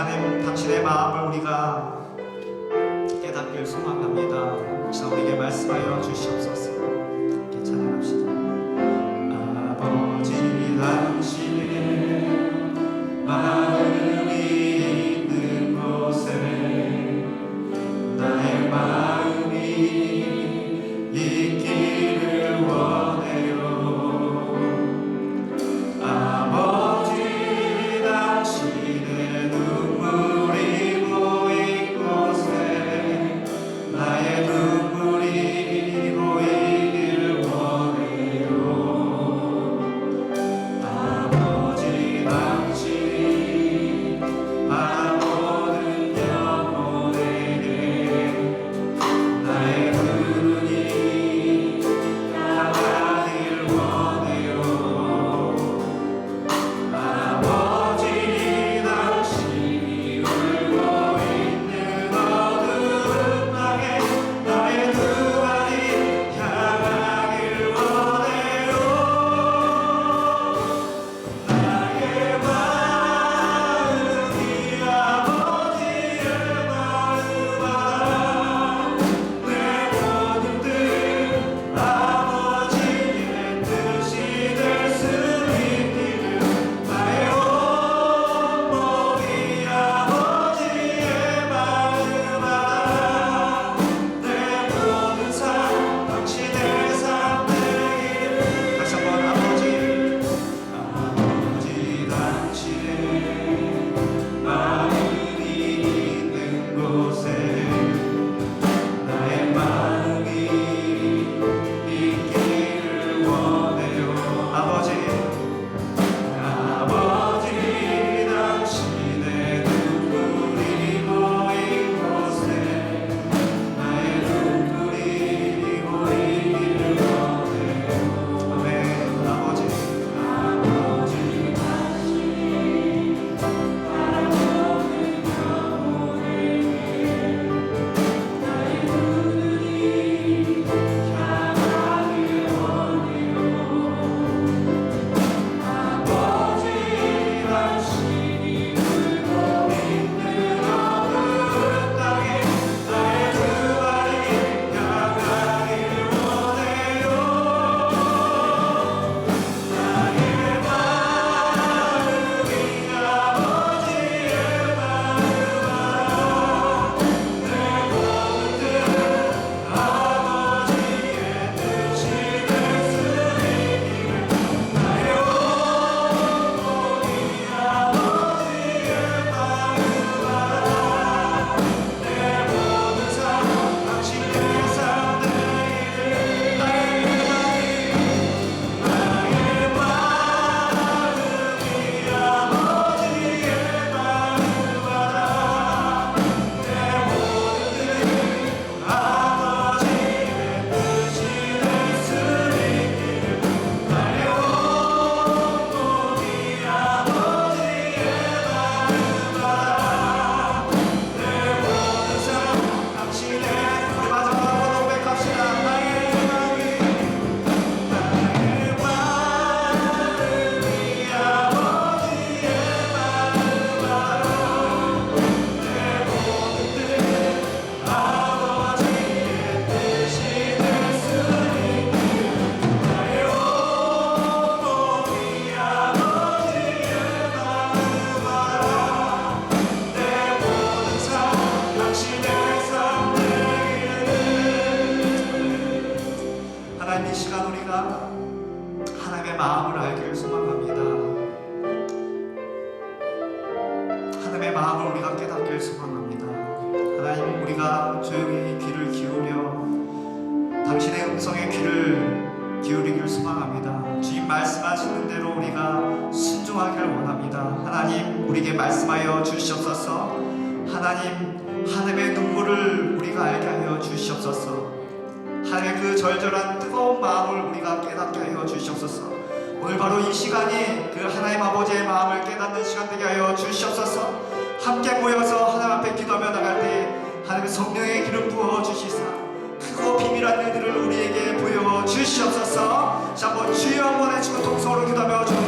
하나님 당신의 마음을 우리가 깨닫길 소망합니다. 혹시나 우리에게 말씀하여 이 시간 우리가 하나님의 마음을 알기를 소망합니다 하나님의 마음을 우리가 깨닫기를 소망합니다 하나님 우리가 조용히 귀를 기울여 당신의 음성에 귀를 기울이기를 소망합니다. 주님 말씀하시는 대로 우리가 순종하기를 원합니다. 하나님 우리에게 말씀하여 주시옵소서. 하나님 하나님의 눈물을 우리가 알게 하여 주시옵소서. 절절한 뜨거운 마음을 우리가 깨닫게 하여 주시옵소서. 오늘 바로 이 시간이 그 하나님 아버지의 마음을 깨닫는 시간 되게 하여 주시옵소서. 함께 모여서 하나님 앞에 기도하며 나갈 때 하나님의 성령의 기름 부어 주시사 크고 비밀한 일들을 우리에게 보여 주시옵소서. 자, 한번 주여 한번 외치고 동서로 기도하며 나누겠습니다.